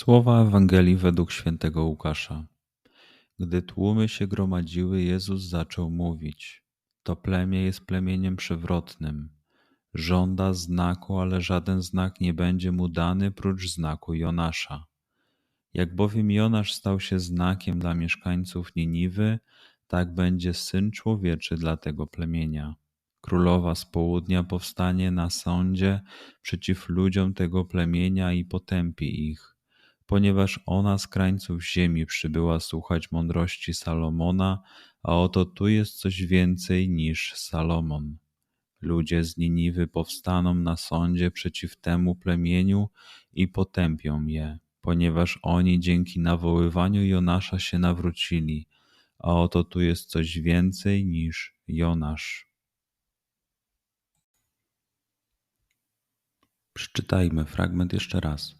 Słowa Ewangelii według świętego Łukasza. Gdy tłumy się gromadziły, Jezus zaczął mówić: To plemię jest plemieniem przewrotnym. Żąda znaku, ale żaden znak nie będzie mu dany prócz znaku Jonasza. Jak bowiem Jonasz stał się znakiem dla mieszkańców Niniwy, tak będzie syn człowieczy dla tego plemienia. Królowa z południa powstanie na sądzie przeciw ludziom tego plemienia i potępi ich ponieważ ona z krańców ziemi przybyła słuchać mądrości Salomona, a oto tu jest coś więcej niż Salomon. Ludzie z Niniwy powstaną na sądzie przeciw temu plemieniu i potępią je, ponieważ oni dzięki nawoływaniu Jonasza się nawrócili, a oto tu jest coś więcej niż Jonasz. Przeczytajmy fragment jeszcze raz.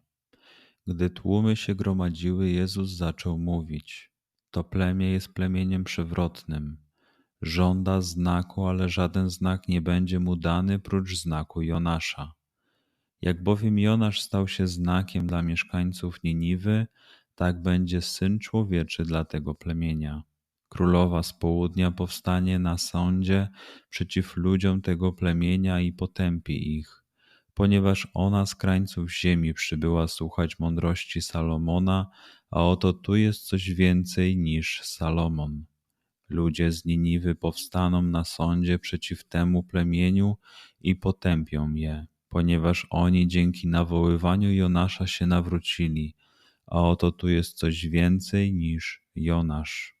Gdy tłumy się gromadziły, Jezus zaczął mówić: To plemię jest plemieniem przewrotnym. Żąda znaku, ale żaden znak nie będzie mu dany prócz znaku Jonasza. Jak bowiem Jonasz stał się znakiem dla mieszkańców Niniwy, tak będzie syn człowieczy dla tego plemienia. Królowa z południa powstanie na sądzie przeciw ludziom tego plemienia i potępi ich ponieważ ona z krańców ziemi przybyła słuchać mądrości Salomona, a oto tu jest coś więcej niż Salomon. Ludzie z Niniwy powstaną na sądzie przeciw temu plemieniu i potępią je, ponieważ oni dzięki nawoływaniu Jonasza się nawrócili, a oto tu jest coś więcej niż Jonasz.